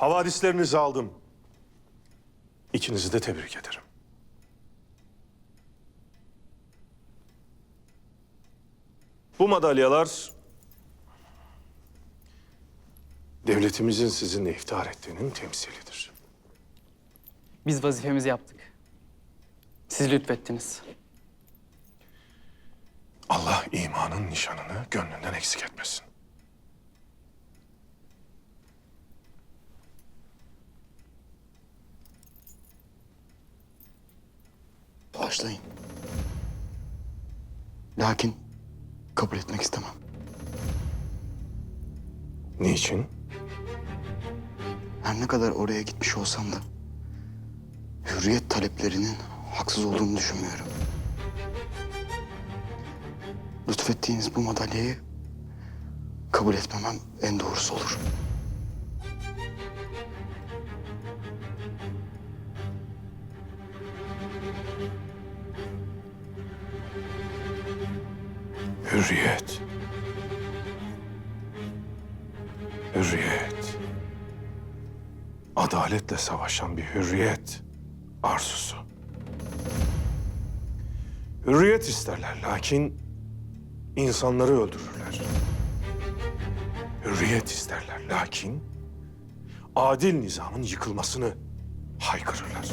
Havadislerinizi aldım. İkinizi de tebrik ederim. Bu madalyalar devletimizin sizinle iftihar ettiğinin temsilidir. Biz vazifemizi yaptık. Siz lütfettiniz. Allah imanın nişanını gönlünden eksik etmesin. Bağışlayın. Lakin kabul etmek istemem. Niçin? Her ne kadar oraya gitmiş olsam da hürriyet taleplerinin haksız olduğunu düşünmüyorum. Lütfettiğiniz bu madalyayı kabul etmemem en doğrusu olur. Hürriyet. Hürriyet. Adaletle savaşan bir hürriyet arzusu. Hürriyet isterler lakin insanları öldürürler. Hürriyet isterler lakin adil nizamın yıkılmasını haykırırlar.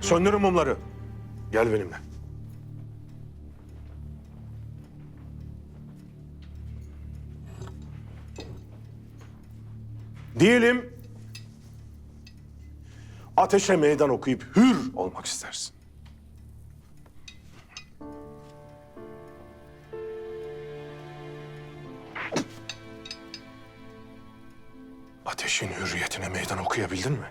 Söndürün mumları. Gel benimle. Diyelim ateşe meydan okuyup hür olmak istersin. Ateşin hürriyetine meydan okuyabildin mi?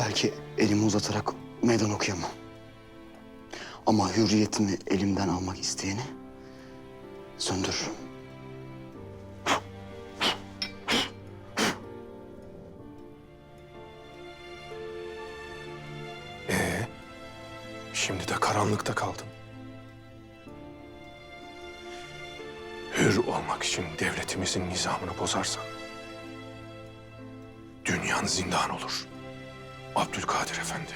Belki elimi uzatarak meydan okuyamam. Ama hürriyetimi elimden almak isteyeni söndürürüm. Şimdi de karanlıkta kaldım. Hür olmak için devletimizin nizamını bozarsan... ...dünyan zindan olur. Abdülkadir Efendi.